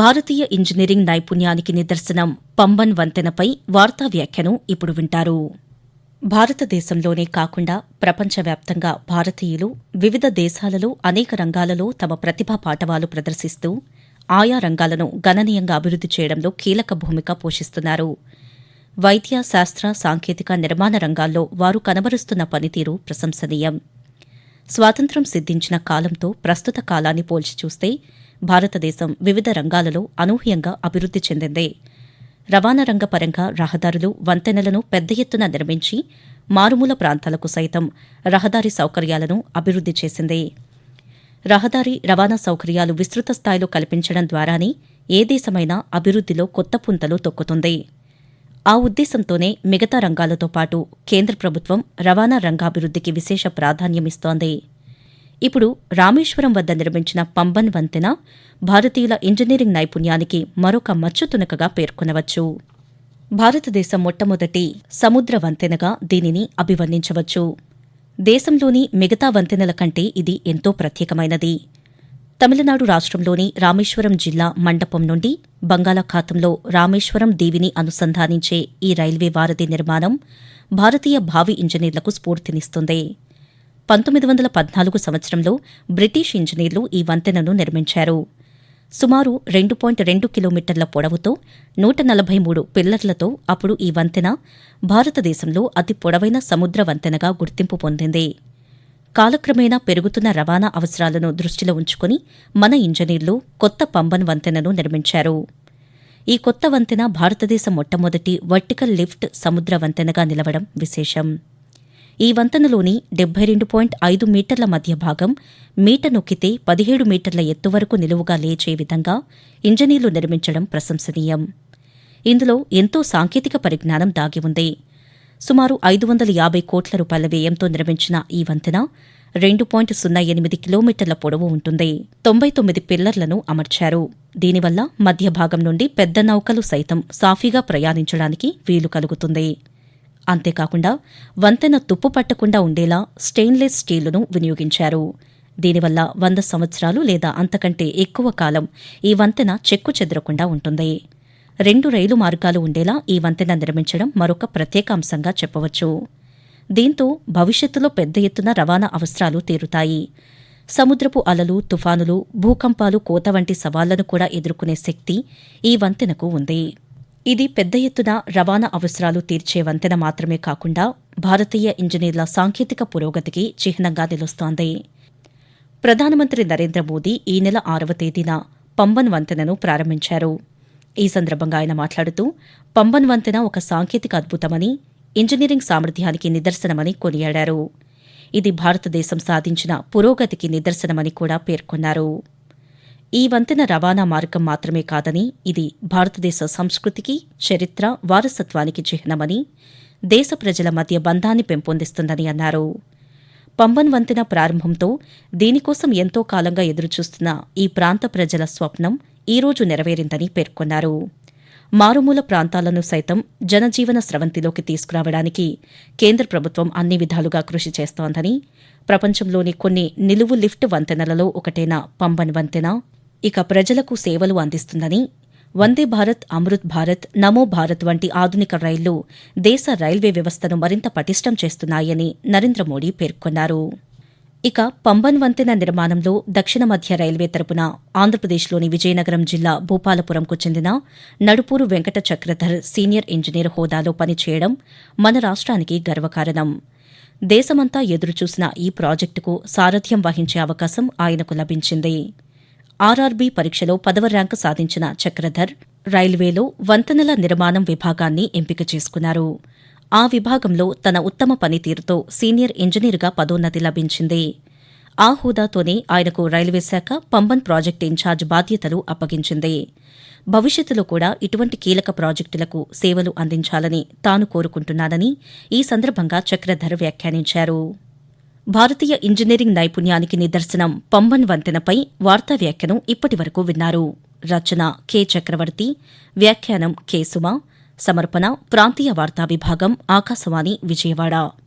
భారతీయ engineering నైపుణ్యానికి నిదర్శనం పంబన్ వంతెనపై వార్తా వ్యాఖ్యను ఇప్పుడు వింటారు. భారతదేశంలోనే కాకుండా ప్రపంచవ్యాప్తంగా భారతీయులు వివిధ దేశాలలో అనేక రంగాలలో తమ ప్రతిభా పాటవాలు ప్రదర్శిస్తూ ఆయా రంగాలను గణనీయంగా అభివృద్ది చేయడంలో కీలక భూమిక పోషిస్తున్నారు. వైద్య శాస్త్ర సాంకేతిక నిర్మాణ రంగాల్లో వారు కనబరుస్తున్న పనితీరు ప్రశంసనీయం. స్వాతంత్ర్యం సిద్ధించిన కాలంతో ప్రస్తుత కాలాన్ని పోల్చి చూస్తే భారతదేశం వివిధ రంగాలలో అనూహ్యంగా అభివృద్ది చెందింది. రవాణా రంగ పరంగా రహదారులు వంతెనలను పెద్ద ఎత్తున నిర్మించి మారుమూల ప్రాంతాలకు సైతం రహదారి సౌకర్యాలను అభివృద్ది చేసింది. రహదారి రవాణా సౌకర్యాలు విస్తృత స్థాయిలో కల్పించడం ద్వారానే ఏ దేశమైనా అభివృద్దిలో కొత్త పుంతలు తొక్కుతుంది. ఆ ఉద్దేశంతోనే మిగతా రంగాలతో పాటు కేంద్ర ప్రభుత్వం రవాణా రంగాభివృద్దికి విశేష ప్రాధాన్యమిస్తోంది. ఇప్పుడు రామేశ్వరం వద్ద నిర్మించిన పంబన్ వంతెన భారతీయుల ఇంజనీరింగ్ నైపుణ్యానికి మరొక మచ్చుతునకగా పేర్కొనవచ్చు. భారతదేశం మొట్టమొదటి సముద్ర వంతెనగా దీనిని అభివర్ణించవచ్చు. దేశంలోని మిగతా వంతెనల కంటే ఇది ఎంతో ప్రత్యేకమైనది. తమిళనాడు రాష్ట్రంలోని రామేశ్వరం జిల్లా మండపం నుండి బంగాళాఖాతంలో రామేశ్వరం దీవిని అనుసంధానించే ఈ రైల్వే వారధి నిర్మాణం భారతీయ భావి ఇంజనీర్లకు స్ఫూర్తినిస్తుంది. పంతొమ్మిది వందల పద్నాలుగు సంవత్సరంలో బ్రిటిష్ ఇంజనీర్లు ఈ వంతెనను నిర్మించారు. సుమారు రెండు పాయింట్ రెండు కిలోమీటర్ల పొడవుతో నూట నలభై మూడు పిల్లర్లతో అప్పుడు ఈ వంతెన భారతదేశంలో అతి పొడవైన సముద్ర వంతెనగా గుర్తింపు పొందింది. కాలక్రమేణా పెరుగుతున్న రవాణా అవసరాలను దృష్టిలో ఉంచుకుని మన ఇంజనీర్లు కొత్త పంబన్ వంతెనను నిర్మించారు. ఈ కొత్త వంతెన భారతదేశ మొట్టమొదటి వర్టికల్ లిఫ్ట్ సముద్ర వంతెనగా నిలవడం విశేషం. ఈ వంతెనలోని డెబ్బై రెండు పాయింట్ ఐదు మీటర్ల మధ్య భాగం మీట నొక్కితే పదిహేడు మీటర్ల ఎత్తు వరకు నిలువుగా లేచే విధంగా ఇంజనీర్లు నిర్మించడం ప్రశంసనీయం. ఇందులో ఎంతో సాంకేతిక పరిజ్ఞానం దాగి ఉంది. సుమారు ఐదు వందల యాభై కోట్ల రూపాయల వ్యయంతో నిర్మించిన ఈ వంతెన రెండు పాయింట్ సున్నా ఎనిమిది కిలోమీటర్ల పొడవు ఉంటుంది. తొంభై తొమ్మిది పిల్లర్లను అమర్చారు. దీనివల్ల మధ్య భాగం నుండి పెద్ద నౌకలు సైతం సాఫీగా ప్రయాణించడానికి వీలు కలుగుతుంది. అంతేకాకుండా వంతెన తుప్పు పట్టకుండా ఉండేలా స్టెయిన్లెస్ స్టీలును వినియోగించారు. దీనివల్ల వంద సంవత్సరాలు లేదా అంతకంటే ఎక్కువ కాలం ఈ వంతెన చెక్కు చెదరకుండా ఉంటుంది. రెండు రైలు మార్గాలు ఉండేలా ఈ వంతెన నిర్మించడం మరొక ప్రత్యేక అంశంగా చెప్పవచ్చు. దీంతో భవిష్యత్తులో పెద్ద ఎత్తున రవాణా అవసరాలు తీరుతాయి. సముద్రపు అలలు తుఫానులు భూకంపాలు కోత వంటి సవాళ్ళను కూడా ఎదుర్కొనే శక్తి ఈ వంతెనకు ఉంది. ఇది పెద్ద ఎత్తున రవాణా అవసరాలు తీర్చే వంతెన మాత్రమే కాకుండా భారతీయ ఇంజనీర్ల సాంకేతిక పురోగతికి చిహ్నంగా నిలుస్తోంది. ప్రధానమంత్రి నరేంద్ర మోదీ ఈ నెల ఆరవ తేదీన పంబన్ వంతెనను ప్రారంభించారు. ఈ సందర్భంగా ఆయన మాట్లాడుతూ పంబన్ వంతెన ఒక సాంకేతిక అద్భుతమని ఇంజనీరింగ్ సామర్థ్యానికి నిదర్శనమని కొనియాడారు. ఇది భారతదేశం సాధించిన పురోగతికి నిదర్శనమని కూడా పేర్కొన్నారు. ఈ వంతెన రవాణా మార్గం మాత్రమే కాదని ఇది భారతదేశ సంస్కృతికి చరిత్ర వారసత్వానికి చిహ్నమని దేశ ప్రజల మధ్య బంధాన్ని పెంపొందిస్తుందని అన్నారు. పంబన్ వంతెన ప్రారంభంతో దీనికోసం ఎంతో కాలంగా ఎదురుచూస్తున్న ఈ ప్రాంత ప్రజల స్వప్నం ఈరోజు నెరవేరిందని పేర్కొన్నారు. మారుమూల ప్రాంతాలను సైతం జనజీవన స్రవంతిలోకి తీసుకురావడానికి కేంద్ర ప్రభుత్వం అన్ని విధాలుగా కృషి చేస్తోందని ప్రపంచంలోని కొన్ని నిలువు లిఫ్ట్ వంతెనలలో ఒకటైన పంబన్ వంతెన ఇక ప్రజలకు సేవలు అందిస్తుందని వందే భారత్ అమృత్ భారత్ నమో భారత్ వంటి ఆధునిక రైళ్ళు దేశ రైల్వే వ్యవస్థను మరింత పటిష్టం చేస్తున్నాయని నరేంద్ర మోడీ పేర్కొన్నారు. ఇక పంబన్ వంతెన నిర్మాణంలో దక్షిణ మధ్య రైల్వే తరపున ఆంధ్రప్రదేశ్లోని విజయనగరం జిల్లా భూపాలపురంకు చెందిన నడుపూరు వెంకట చక్రధర్ సీనియర్ ఇంజనీర్ హోదాలో పనిచేయడం మన రాష్ట్రానికి గర్వకారణం. దేశమంతా ఎదురుచూసిన ఈ ప్రాజెక్టుకు సారథ్యం వహించే అవకాశం ఆయనకు లభించింది. ఆర్ఆర్బీ పరీక్షలో పదవ ర్యాంకు సాధించిన చక్రధర్ రైల్వేలో వంతెనల నిర్మాణం విభాగాన్ని ఎంపిక చేసుకున్నారు. ఆ విభాగంలో తన ఉత్తమ పనితీరుతో సీనియర్ ఇంజనీర్గా పదోన్నతి లభించింది. ఆ హోదాతోనే ఆయనకు రైల్వే శాఖ పంబన్ ప్రాజెక్టు ఇన్ఛార్జ్ బాధ్యతలు అప్పగించింది. భవిష్యత్తులో కూడా ఇటువంటి కీలక ప్రాజెక్టులకు సేవలు అందించాలని తాను కోరుకుంటున్నానని ఈ సందర్భంగా చక్రధర్ వ్యాఖ్యానించారు. భారతీయ ఇంజనీరింగ్ నైపుణ్యానికి నిదర్శనం పంబన్ వంతెనపై వార్తా వ్యాఖ్యను ఇప్పటివరకు విన్నారు. రచన కె చక్రవర్తి వ్యాఖ్యానం కె సుమ సమర్పణ ప్రాంతీయ వార్తా విభాగం ఆకాశవాణి విజయవాడ.